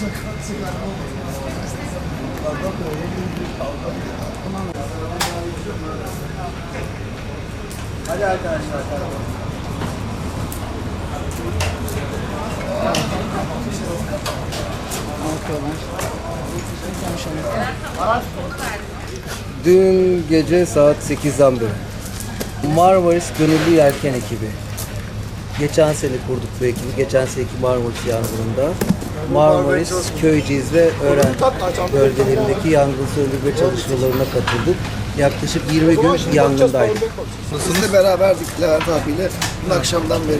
Hadi arkadaşlar. Dün gece saat 8'den beri. Marmaris Gönüllü Yelken ekibi. Geçen sene kurduk bu ekibi. Geçen seneki Marmaris yangınında. Marmaris, Köyceğiz ve Ören bölgelerindeki yangın söndürme çalışmalarına katıldık. Yaklaşık 20 gün yangındaydık. De beraberdik Levent abiyle. Dün akşamdan beri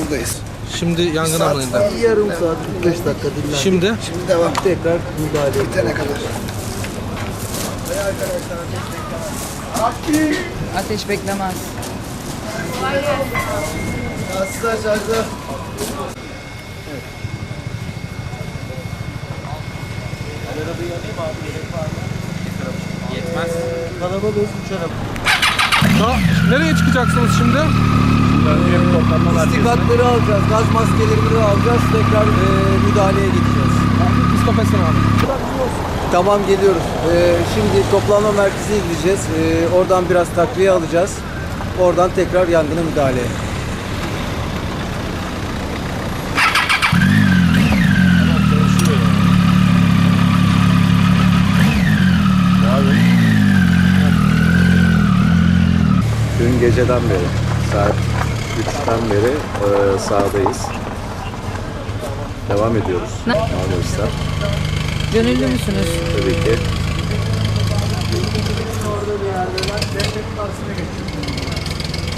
buradayız. Şimdi yangın alanında. Yarım saat, 45 dakika dinlendik. Şimdi Şimdi devam. tekrar müdahale. Bitene kadar. Ateş beklemez. Yansız aşağıda. Daha- nereye çıkacaksınız şimdi? İstikatları alacağız, gaz maskelerini alacağız. Tekrar e, müdahaleye gideceğiz. Etsene abi. Tamam geliyoruz. Ee, şimdi toplanma merkezine gideceğiz. Ee, oradan biraz takviye alacağız. Oradan tekrar yangına müdahaleye. Dün geceden beri, saat 3'ten beri e, sahadayız. Devam ediyoruz. Marmaris'ten. Gönüllü müsünüz? Tabii ki.